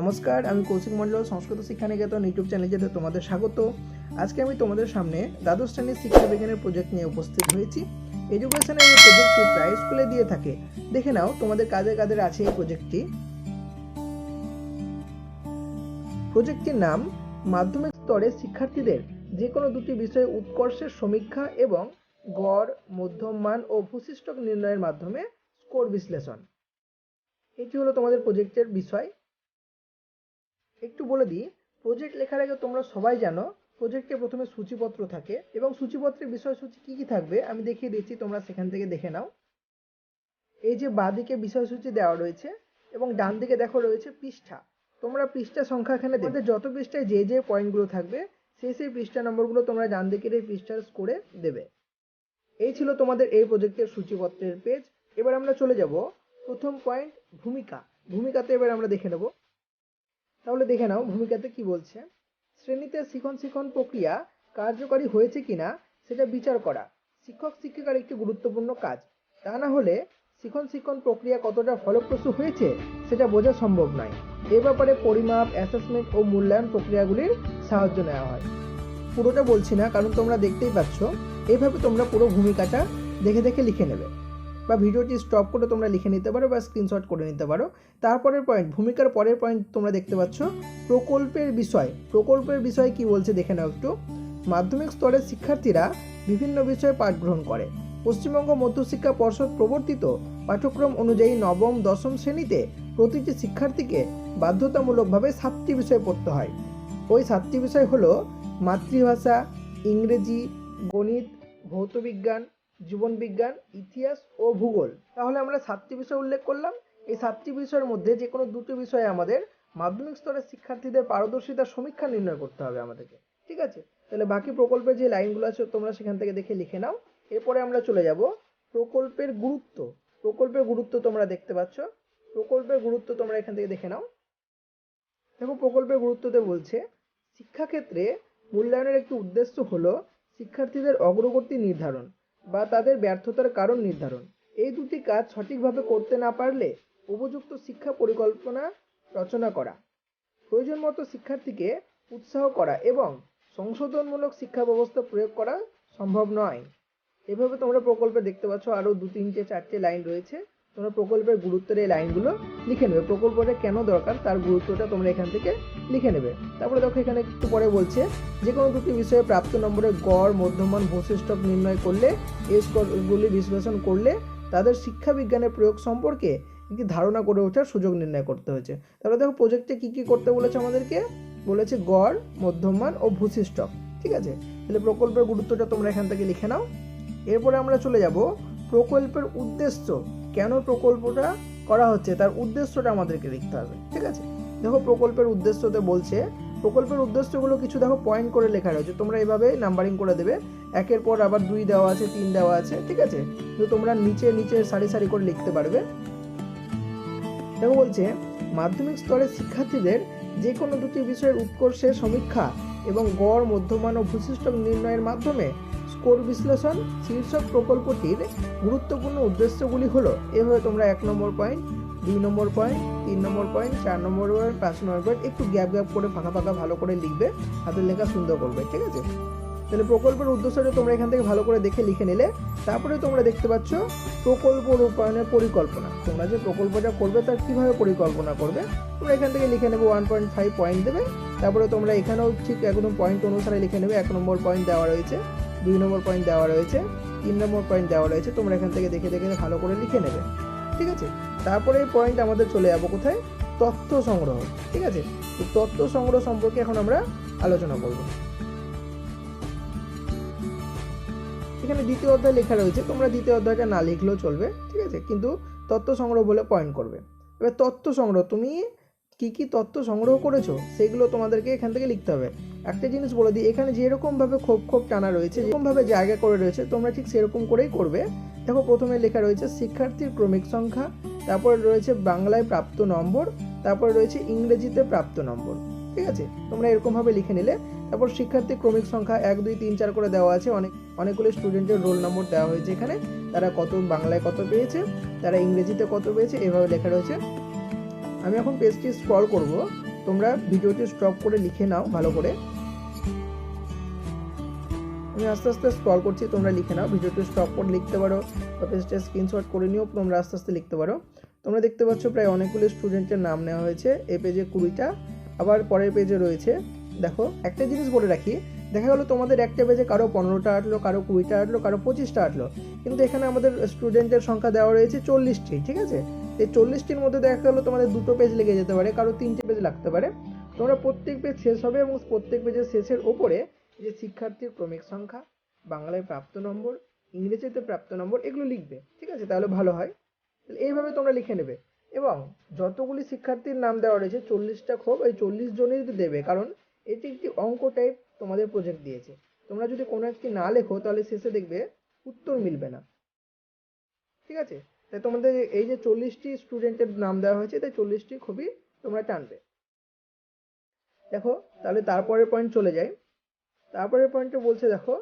নমস্কার, আমি কৌশিক মণ্ডল, সংস্কৃত শিক্ষা নিকেতন ইউটিউব চ্যানেলে তোমাদের স্বাগত। আজকে আমি তোমাদের সামনে দ্বাদশ শ্রেণির শিক্ষা বিজ্ঞানের প্রজেক্ট নিয়ে উপস্থিত হয়েছি। এডুকেশনের এই প্রজেক্টটি প্রায় স্কুলে দিয়ে থাকে। দেখে নাও তোমাদের কাদের কাদের আছে এই প্রজেক্টটি প্রজেক্টটির নাম, মাধ্যমিক স্তরে শিক্ষার্থীদের যে কোনো দুটি বিষয়ে উৎকর্ষের সমীক্ষা এবং গড়, মধ্যম মান ও ভূশিষ্টক নির্ণয়ের মাধ্যমে স্কোর বিশ্লেষণ। এটি হলো তোমাদের প্রজেক্টের বিষয়। একটু বলে দিই প্রজেক্ট লেখার আগে তোমরা সবাই জানো প্রজেক্টে প্রথমে সূচিপত্র থাকে এবং সূচিপত্রের বিষয়সূচি কী কী থাকবে আমি দেখিয়ে দিচ্ছি, তোমরা সেখান থেকে দেখে নাও। এই যে বাঁদিকে বিষয়সূচি দেওয়া রয়েছে এবং ডান দিকে দেখো রয়েছে পৃষ্ঠা। তোমরা পৃষ্ঠা সংখ্যা এখানে দেখবে। যত পৃষ্ঠায় যে যে পয়েন্টগুলো থাকবে, সেই সেই পৃষ্ঠা নম্বরগুলো তোমরা ডান দিকের এই পৃষ্ঠার স্কোরে দেবে। এই ছিল তোমাদের এই প্রজেক্টের সূচিপত্রের পেজ এবার আমরা চলে যাব প্রথম পয়েন্ট ভূমিকা। ভূমিকাতে এবার আমরা দেখে নেব। তাহলে দেখে নাও ভূমিকাতে কি বলছে। শ্রেণীতে শিখন শিখন প্রক্রিয়া কার্যকরী হয়েছে কিনা সেটা বিচার করা। শিক্ষক শিক্ষিকার একটি গুরুত্বপূর্ণ কাজ। তা না হলে শিখন শিক্ষণ প্রক্রিয়া কতটা ফলপ্রসূ হয়েছে সেটা বোঝা সম্ভব নয়। এ ব্যাপারে পরিমাপ অ্যাসেসমেন্ট ও মূল্যায়ন প্রক্রিয়াগুলির সাহায্য নেওয়া হয়। পুরোটা বলছি না, কারণ তোমরা দেখতেই পাচ্ছ। এইভাবে তোমরা পুরো ভূমিকাটা দেখে দেখে লিখে নেবে। বা ভিডিওটি স্টপ করে তোমরা লিখে নিতে পারো বা স্ক্রিনশট করে নিতে পারো। তারপরের পয়েন্ট ভূমিকার পরের পয়েন্ট তোমরা দেখতে পাচ্ছ। প্রকল্পের বিষয় প্রকল্পের বিষয় কি বলছে দেখে নাও একটু। মাধ্যমিক স্তরের শিক্ষার্থীরা বিভিন্ন বিষয়ে পাঠ গ্রহণ করে। পশ্চিমবঙ্গ মধ্যশিক্ষা পর্ষদ প্রবর্তিত পাঠ্যক্রম অনুযায়ী নবম, দশম শ্রেণীতে প্রতিটি শিক্ষার্থীকে বাধ্যতামূলকভাবে সাতটি বিষয় পড়তে হয়। ওই সাতটি বিষয় হলো মাতৃভাষা, ইংরেজি, গণিত, ভৌতবিজ্ঞান জীবনবিজ্ঞান, ইতিহাস ও ভূগোল। তাহলে আমরা সাতটি বিষয় উল্লেখ করলাম। এই সাতটি বিষয়ের মধ্যে যে কোনো দুটি বিষয়ে আমাদের মাধ্যমিক স্তরের শিক্ষার্থীদের পারদর্শিতার সমীক্ষা নির্ণয় করতে হবে আমাদেরকে। ঠিক আছে? তাহলে বাকি প্রকল্পের যে লাইনগুলো আছে, তোমরা সেখান থেকে দেখে লিখে নাও। এরপরে আমরা চলে যাব প্রকল্পের গুরুত্ব। প্রকল্পের গুরুত্ব তোমরা দেখতে পাচ্ছ। প্রকল্পের গুরুত্ব তোমরা এখান থেকে দেখে নাও। দেখো, প্রকল্পের গুরুত্বতে বলছে, শিক্ষাক্ষেত্রে মূল্যায়নের একটি উদ্দেশ্য হলো শিক্ষার্থীদের অগ্রগতি নির্ধারণ। বা তাদের ব্যর্থতার কারণ নির্ধারণ। এই দুটি কাজ সঠিকভাবে করতে না পারলে উপযুক্ত শিক্ষা পরিকল্পনা রচনা করা প্রয়োজন মতো শিক্ষার্থীকে উৎসাহ করা এবং সংশোধনমূলক শিক্ষা ব্যবস্থা প্রয়োগ করা সম্ভব নয়। এভাবে তোমরা প্রকল্পে দেখতে পাচ্ছ আরও দু তিনটে চারটে লাইন রয়েছে। তোমরা প্রকল্পের গুরুত্বের এই লাইনগুলো লিখে নেবে। প্রকল্পটা কেন দরকার, তার গুরুত্বটা তোমরা এখান থেকে লিখে নেবে। তারপরে দেখো এখানে একটু পরে বলছে, যে কোনো দুটি বিষয়ে প্রাপ্ত নম্বরে গড়, মধ্যমান ভূশিষ্টক নির্ণয় করলে এই স্কোরগুলি বিশ্লেষণ করলে তাদের শিক্ষা বিজ্ঞানের প্রয়োগ সম্পর্কে একটি ধারণা করে ওঠার সুযোগ নির্ণয় করতে হয়েছে। তাহলে দেখো প্রজেক্টে কী কী করতে বলেছে আমাদেরকে? বলেছে গড়, মধ্যমান ও ভূশিষ্টক ঠিক আছে? তাহলে প্রকল্পের গুরুত্বটা তোমরা এখান থেকে লিখে নাও। এরপরে আমরা চলে যাব প্রকল্পের উদ্দেশ্য। কেন প্রকল্পটা করা হচ্ছে, তার উদ্দেশ্যটা আমাদেরকে লিখতে হবে, ঠিক আছে? দেখো প্রকল্পের উদ্দেশ্যতে বলছে, প্রকল্পের উদ্দেশ্যগুলো কিছু দেখো পয়েন্ট করে লেখা রয়েছে, তোমরা এভাবে নাম্বারিং করে দেবে, একের পর আবার দুই দেওয়া আছে, তিন দেওয়া আছে, ঠিক আছে? তো তোমরা নিচে নিচে সারি সারি করে লিখতে পারবে। দেখো বলছে, মাধ্যমিক স্তরের শিক্ষার্থীদের যে কোনো দুটি বিষয়ের উৎকর্ষের সমীক্ষা এবং গড়, মধ্যমান ও ভূশিষ্ট নির্ণয়ের মাধ্যমে স্কোর বিশ্লেষণ শীর্ষক প্রকল্পটির গুরুত্বপূর্ণ উদ্দেশ্যগুলি হলো এভাবে তোমরা এক নম্বর পয়েন্ট দুই নম্বর পয়েন্ট তিন নম্বর পয়েন্ট চার নম্বর পয়েন্ট পাঁচ নম্বর পয়েন্ট একটু গ্যাপ গ্যাপ করে ফাঁকা ফাঁকা ভালো করে লিখবে হাতের লেখা সুন্দর করবে, ঠিক আছে? তাহলে প্রকল্পের উদ্দেশ্যটা তোমরা এখান থেকে ভালো করে দেখে লিখে নিলে তারপরে তোমরা দেখতে পাচ্ছ প্রকল্প রূপায়ণের পরিকল্পনা। তোমরা যে প্রকল্পটা করবে তার কীভাবে পরিকল্পনা করবে, তোমরা এখান থেকে লিখে নেবে ওয়ান পয়েন্ট ফাইভ পয়েন্ট দেবে, তারপরে তোমরা এখানেও ঠিক একদম পয়েন্ট অনুসারে লিখে নেবে, এক নম্বর পয়েন্ট দেওয়া রয়েছে। দুই নম্বর পয়েন্ট দেওয়া রয়েছে, তিন নম্বর পয়েন্ট দেওয়া রয়েছে, তোমরা এখান থেকে দেখে দেখে ভালো করে লিখে নেবে, ঠিক আছে? তারপরে এই পয়েন্ট আমাদের চলে যাব কোথায়? তথ্য সংগ্রহ, ঠিক আছে? তো তথ্য সংগ্রহ সম্পর্কে এখন আমরা আলোচনা করব। এখানে দ্বিতীয় অধ্যায় লেখা রয়েছে, তোমরা দ্বিতীয় অধ্যায়টা না লিখলেও চলবে, ঠিক আছে? কিন্তু তথ্য সংগ্রহ বলে পয়েন্ট করবে। এবার তথ্য সংগ্রহ, তুমি কি কি তথ্য সংগ্রহ করেছ, সেগুলো তোমাদেরকে এখান থেকে লিখতে হবে। একটা জিনিস বলে দিই, এখানে যেরকমভাবে খোপ খোপ টানা রয়েছে, যেরকমভাবে জায়গা করে রয়েছে, তোমরা ঠিক সেরকম করেই করবে। দেখো, প্রথমে লেখা রয়েছে শিক্ষার্থীর ক্রমিক সংখ্যা, তারপরে রয়েছে বাংলায় প্রাপ্ত নম্বর, তারপরে রয়েছে ইংরেজিতে প্রাপ্ত নম্বর, ঠিক আছে? তোমরা এরকমভাবে লিখে নিলে, তারপর শিক্ষার্থী ক্রমিক সংখ্যা এক, দুই, তিন, চার করে দেওয়া আছে। অনেক, অনেকগুলো স্টুডেন্টের রোল নম্বর দেওয়া হয়েছে এখানে। তারা কত, বাংলায় কত পেয়েছে, তারা ইংরেজিতে কত পেয়েছে, এভাবে লেখা রয়েছে। আমি এখন পেজটি স্ক্রল করব। তোমরা ভিডিওটি স্টপ করে লিখে নাও ভালো করে। আমি আস্তে আস্তে স্ক্রল করছি, তোমরা লিখে নাও। ভিডিওটি স্টপ করে লিখতে পারো বা পেজটা স্ক্রিনশট করে নিও, তোমরা আস্তে আস্তে লিখতে পারো। তোমরা দেখতে পাচ্ছ প্রায় অনেকগুলো স্টুডেন্টের নাম নেওয়া হয়েছে। এ পেজে কুড়িটা, আবার পরের পেজে রয়েছে। দেখো, একটা জিনিস বলে রাখি, দেখা গেলো তোমাদের একটা পেজে কারও পনেরোটা আটলো, কারও কুড়িটা আটলো, কারও পঁচিশটা আটলো। কিন্তু এখানে আমাদের স্টুডেন্টের সংখ্যা দেওয়া রয়েছে চল্লিশটি, ঠিক আছে? এই চল্লিশটির মধ্যে দেখা গেলো তোমাদের দুটো পেজ লেগে যেতে পারে, কারও তিনটে পেজ লাগতে পারে। তোমরা প্রত্যেক পেজ শেষ হবে এবং প্রত্যেক পেজের শেষের ওপরে যে শিক্ষার্থীর ক্রমিক সংখ্যা, বাংলায় প্রাপ্ত নম্বর, ইংরেজিতে প্রাপ্ত নম্বর, এগুলো লিখবে, ঠিক আছে? তাহলে ভালো হয়। তাহলে এইভাবে তোমরা লিখে নেবে। এবং যতগুলি শিক্ষার্থীর নাম দেওয়া রয়েছে, চল্লিশটা ক্ষোভ এই চল্লিশ জনেরই দেবে, কারণ এটি একটি অঙ্ক টাইপ তোমাদের প্রজেক্ট দিয়েছে। তোমরা যদি কোনো একটি না লেখো, তাহলে শেষে দেখবে উত্তর মিলবে না। ঠিক আছে? তাই তোমাদের এই যে চল্লিশটি স্টুডেন্টের নাম দেওয়া হয়েছে, তাই চল্লিশটি খুবই তোমরা টানবে। দেখো, তাহলে তারপরের পয়েন্ট চলে যায় তারপরের পয়েন্টে বলছে, দেখো,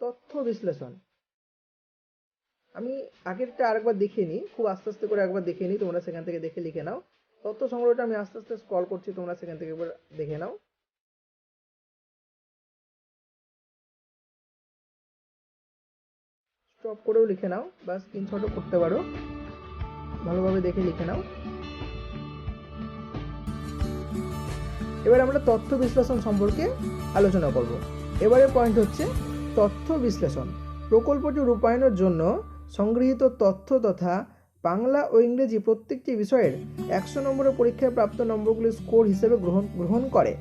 তথ্য বিশ্লেষণ। আমি আগেরটা আরেকবার দেখিয়ে নিই, খুব আস্তে আস্তে করে একবার দেখে নিই, তোমরা সেখান থেকে দেখে লিখে নাও। তথ্য সংগ্রহটা আমি আস্তে আস্তে স্ক্রল করছি, তোমরা সেখান থেকে একবার দেখে নাও। স্টপ করেও লিখে নাও, বা স্ক্রিনশটও করতে পারো। ভালোভাবে দেখে লিখে নাও। এবার আমরা তথ্য বিশ্লেষণ সম্পর্কে আলোচনা করব। এবারের পয়েন্ট হচ্ছে তথ্য বিশ্লেষণ। প্রকল্পটি রূপায়ণের জন্য সংগৃহীত তথ্য তথা বাংলা ও ইংরেজি প্রত্যেকটি বিষয়ের একশো নম্বরের পরীক্ষায় প্রাপ্ত নম্বরগুলি স্কোর হিসেবে গ্রহণ গ্রহণ করে।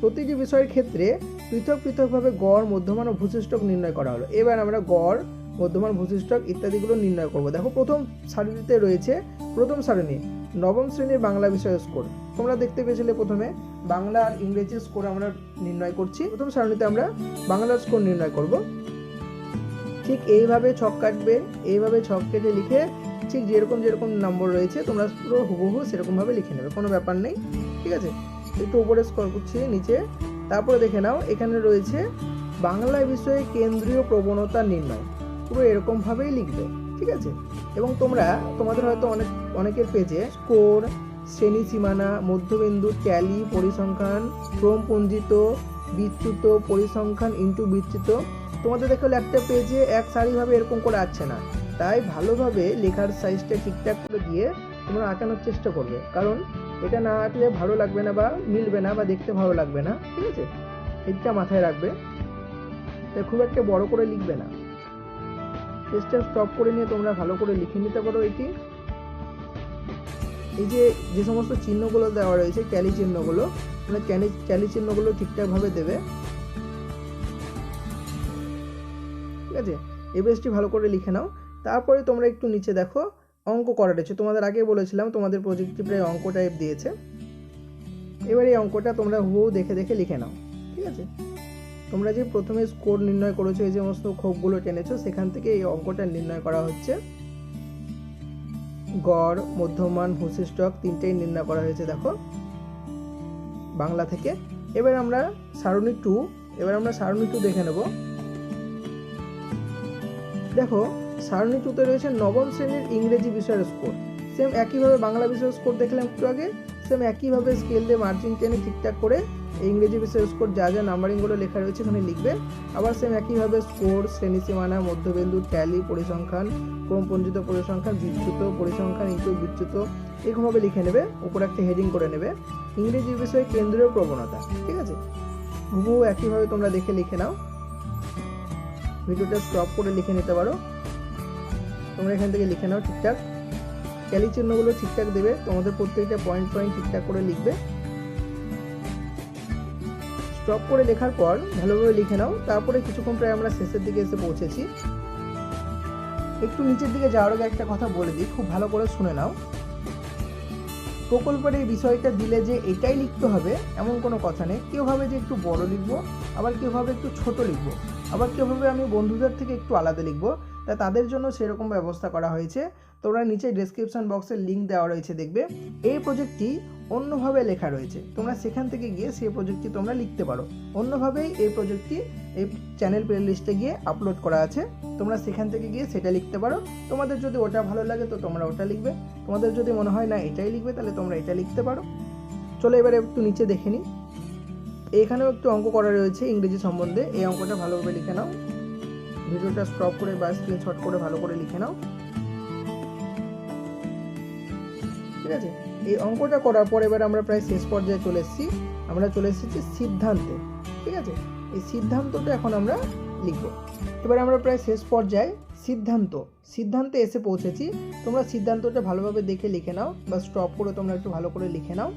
প্রতিটি বিষয়ের ক্ষেত্রে পৃথক পৃথকভাবে গড়, মধ্যমান ও ভূশিষ্টক নির্ণয় করা হলো। এবার আমরা গড় মধ্যমান ভূশিষ্টক ইত্যাদিগুলো নির্ণয় করব। দেখো, প্রথম সারিতে রয়েছে, প্রথম সারণী, নবম শ্রেণির বাংলা বিষয়ের স্কোর তোমরা দেখতে পেয়েছিলে প্রথমে, বাংলা আর ইংরেজি স্কোর আমরা নির্ণয় করছি। প্রথম সারণীতে আমরা বাংলার স্কোর নির্ণয় করব। ঠিক এইভাবে ছক কাটবে, এইভাবে ছক কেটে লিখে ঠিক যেরকম যেরকম নম্বর রয়েছে, তোমরা পুরো হুবহু সেরকমভাবে লিখে নেবে, কোনো ব্যাপার নেই। ঠিক আছে? একটু উপরে স্কোর করছি, নিচে। তারপরে দেখে নাও, এখানে রয়েছে বাংলা বিষয়ে কেন্দ্রীয় প্রবণতা নির্ণয়। পুরো এরকমভাবেই লিখবে, ঠিক আছে? এবং তোমরা, তোমাদের হয়তো অনেক, অনেকের পেজে স্কোর শ্রেণি সীমানা মধ্যবিন্দু, ট্যালি, পরিসংখ্যান, ক্রমপঞ্জিত, বিচ্যুত, পরিসংখ্যান ইন্টু বিচ্যুত, তোমাদের দেখো একটা পেজে এক সারিভাবে এরকম করে আসছে না। তাই ভালোভাবে লেখার সাইজটা ঠিকঠাক করে দিয়ে তোমরা আঁকানোর চেষ্টা করবে। কারণ এটা না আঁকলে ভালো লাগবে না বা মিলবে না বা দেখতে ভালো লাগবে না, ঠিক আছে? এটা মাথায় রাখবে। তাই খুব একটা বড় করে লিখবে না। পেজটা স্টপ করে নিয়ে তোমরা ভালো করে লিখে নিতে পারো এটি। এই যে যে সমস্ত চিহ্নগুলো দেওয়া রয়েছে, ক্যালি চিহ্নগুলো মানে ক্যালি ক্যালি চিহ্নগুলো ঠিকঠাকভাবে দেবে। ঠিক আছে? এই পেজটি ভালো করে লিখে নাও। তারপরে তোমরা একটু নিচে দেখো, অঙ্ক করা রয়েছে তোমাদের আগে বলেছিলাম, তোমাদের প্রজেক্টটি প্রায় অঙ্ক টাইপ দিয়েছে। এবার এই অঙ্কটা তোমরা হুবহু দেখে দেখে লিখে নাও। ঠিক আছে? তোমরা যে প্রথমে স্কোর নির্ণয় করেছ, এই সমস্ত ক্ষোভগুলো টেনেছো, সেখান থেকে এই অঙ্কটা নির্ণয় করা হচ্ছে। গড়, মধ্যমান ভূশিষ্টক তিনটেই নির্ণয় করা হয়েছে, দেখো। বাংলা থেকে। এবার আমরা সারণী টু এবার আমরা সারণী টু দেখে নেব। দেখো, সারণী টুতে রয়েছে নবম শ্রেণির ইংরেজি বিষয়ের স্কোর সেম একইভাবে বাংলা বিষয়ের স্কোর দেখলাম একটু আগে সেম একইভাবে স্কেল দিয়ে মার্জিন টেনে ঠিকঠাক করে ইংরেজি বিষয়ের স্কোর যা যা নাম্বারিংগুলো লেখা রয়েছে এখানে লিখবে। আবার সেম একইভাবে স্কোর শ্রেণি সীমানা মধ্যবিন্দু ট্যালি পরিসংখ্যান, ক্রমপঞ্জিত পরিসংখ্যান, বিচ্যুত, পরিসংখ্যান ইন্টু বিচ্যুত, এরকমভাবে লিখে নেবে, উপরে একটা হেডিং করে নেবে। ইংরেজি বিষয়ে কেন্দ্রীয় প্রবণতা, ঠিক আছে? হুবহু একইভাবে তোমরা দেখে লিখে নাও। ভিডিওটা স্টপ করে লিখে নিতে পারো। তোমরা এখান থেকে লিখে নাও ঠিকঠাক। ক্যালি চিহ্নগুলো ঠিকঠাক দেবে, তোমাদের প্রত্যেকটা পয়েন্ট পয়েন্ট ঠিকঠাক করে লিখবে। স্টপ করে লেখার পর ভালোভাবে লিখে নাও। তারপরে কিছুক্ষণ প্রায় আমরা শেষের দিকে এসে পৌঁছেছি। একটু নিচের দিকে যাওয়ার আগে একটা কথা বলে দিই, খুব ভালো করে শুনে নাও। প্রকল্পের এই বিষয়টা দিলে যে এটাই লিখতে হবে, এমন কোনো কথা নেই। কেউ ভাবে যে একটু বড় লিখব, আবার কেউ ভাবে একটু ছোট লিখব, আবার কেউ ভাবে আমি বন্ধুদের থেকে একটু আলাদা লিখব। তা তাদের জন্য সেরকম ব্যবস্থা করা হয়েছে। তোমরা নিচে ডেসক্রিপশন বক্সের লিঙ্ক দেওয়া রয়েছে দেখবে। এই প্রজেক্টটি অন্যভাবে লেখা রয়েছে। তোমরা সেখান থেকে গিয়ে সেই প্রজেক্টটি তোমরা লিখতে পারো। অন্যভাবেই এই প্রজেক্টটি এই চ্যানেল প্লে লিস্টে গিয়ে আপলোড করা আছে। তোমরা সেখান থেকে গিয়ে সেটা লিখতে পারো। তোমাদের যদি ওটা ভালো লাগে তো তোমরা ওটা লিখবে। তোমাদের যদি মনে হয় না এটাই লিখবে তাহলে তোমরা এটা লিখতে পারো। চলো এবারে একটু নিচে দেখে নিই। এখানেও একটু অঙ্ক করা রয়েছে ইংরেজি সম্বন্ধে। এই অঙ্কটা ভালোভাবে লিখে নাও। ভিডিওটা স্টপ করে বা স্ক্রিনশট করে ভালো করে লিখে নাও। ঠিক আছে? এই অঙ্কটা করার পর এবার আমরা প্রায় শেষ পর্যায়ে চলে এসেছি। আমরা চলে এসেছি সিদ্ধান্তে। ঠিক আছে? এই সিদ্ধান্তটা এখন আমরা লিখব। এবার আমরা প্রায় শেষ পর্যায়ে সিদ্ধান্ত। সিদ্ধান্তে এসে পৌঁছেছি। তোমরা সিদ্ধান্তটা ভালোভাবে দেখে লিখে নাও বা স্টপ করে তোমরা একটু ভালো করে লিখে নাও।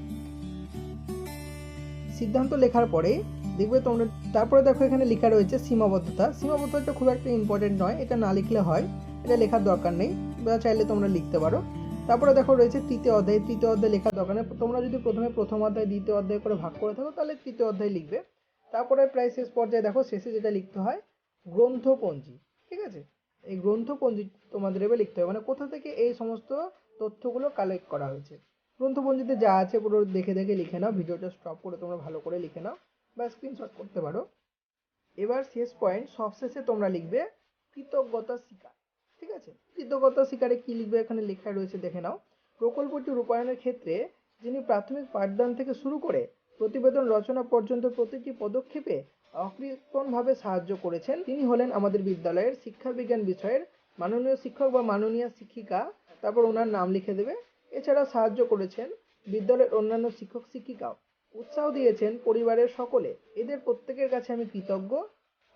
সিদ্ধান্ত লেখার পরে দেখবে তোমরা তারপরে দেখো এখানে লেখা রয়েছে সীমাবদ্ধতা। সীমাবদ্ধতা খুব একটা ইম্পর্টেন্ট নয়, এটা না লিখলে হয়, এটা লেখার দরকার নেই, বা চাইলে তোমরা লিখতে পারো। তারপরে দেখো রয়েছে তৃতীয় অধ্যায় তৃতীয় অধ্যায় লেখার দরকার নেই। তোমরা যদি প্রথমে প্রথম অধ্যায়, দ্বিতীয় অধ্যায় করে ভাগ করে থাকো, তাহলে তৃতীয় অধ্যায় লিখবে। তারপরে প্রায় শেষ পর্যায়ে দেখো শেষে যেটা লিখতে হয়, গ্রন্থপঞ্জি, ঠিক আছে? এই গ্রন্থপঞ্জি তোমাদের এবার লিখতে হবে। মানে কোথা থেকে এই সমস্ত তথ্যগুলো কালেক্ট করা হয়েছে? গ্রন্থপঞ্জিতে যা আছে পুরো দেখে দেখে লিখে নাও, ভিডিওটা স্টপ করে তোমরা ভালো করে লিখে নাও। বা স্ক্রিনশট করতে পারো। এবার শেষ পয়েন্ট সবশেষে তোমরা লিখবে, কৃতজ্ঞতা স্বীকার। ঠিক আছে? কৃতজ্ঞতা স্বীকারে কি লিখবে? এখানে লেখা রয়েছে, দেখে নাও। প্রকল্পটি রূপায়ণের ক্ষেত্রে যিনি প্রাথমিক পাঠদান থেকে শুরু করে প্রতিবেদন রচনা পর্যন্ত প্রতিটি পদক্ষেপে অকৃপণভাবে সাহায্য করেছেন, তিনি হলেন আমাদের বিদ্যালয়ের শিক্ষা বিজ্ঞান বিষয়ের মাননীয় শিক্ষক বা মাননীয় শিক্ষিকা। তারপর ওনার নাম লিখে দেবে। এছাড়া সাহায্য করেছেন বিদ্যালয়ের অন্যান্য শিক্ষক শিক্ষিকাও উৎসাহ দিয়েছেন পরিবারের সকলে। এদের প্রত্যেকের কাছে আমি কৃতজ্ঞ।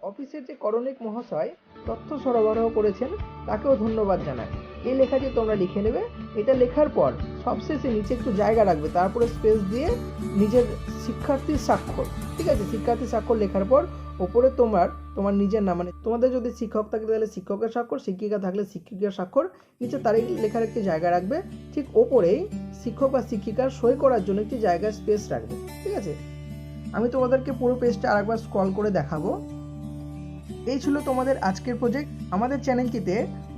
অফিসের যে করণিক মহাশয়, তথ্য সরবরাহ করেছেন, তাকেও ধন্যবাদ জানাই। এই লেখাটি তোমরা লিখে নেবে। এটা লেখার পর সবশেষে নিচে একটু জায়গা রাখবে। তারপরে স্পেস দিয়ে নিজের শিক্ষার্থীর স্বাক্ষর। ঠিক আছে? শিক্ষার্থীর স্বাক্ষর লেখার পর ওপরে তোমার তোমার নিজের নাম। মানে তোমাদের যদি শিক্ষক থাকে তাহলে শিক্ষকের স্বাক্ষর, শিক্ষিকা থাকলে শিক্ষিকার স্বাক্ষর। নিচে তারিখ লেখার একটি জায়গা রাখবে। ঠিক ওপরেই শিক্ষক বা শিক্ষিকার সই করার জন্য একটি জায়গায় স্পেস রাখবে। ঠিক আছে? আমি তোমাদেরকে পুরো পেজটা আরেকবার স্ক্রল করে দেখাবো। এই ছিল তোমাদের আজকের প্রজেক্ট আমাদের চ্যানেলটিতে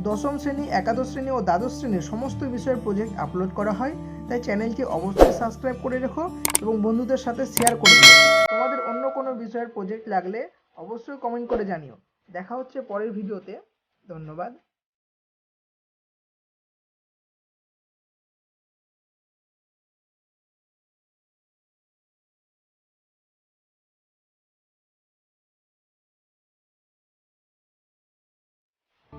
দশম শ্রেণি, একাদশ শ্রেণি ও দ্বাদশ শ্রেণির সমস্ত বিষয়ের প্রজেক্ট আপলোড করা হয়। তাই চ্যানেলটি অবশ্যই সাবস্ক্রাইব করে রেখো এবং বন্ধুদের সাথে শেয়ার করে দিও। তোমাদের অন্য কোনো বিষয়ের প্রজেক্ট লাগলে অবশ্যই কমেন্ট করে জানিও। দেখা হচ্ছে পরের ভিডিওতে। ধন্যবাদ।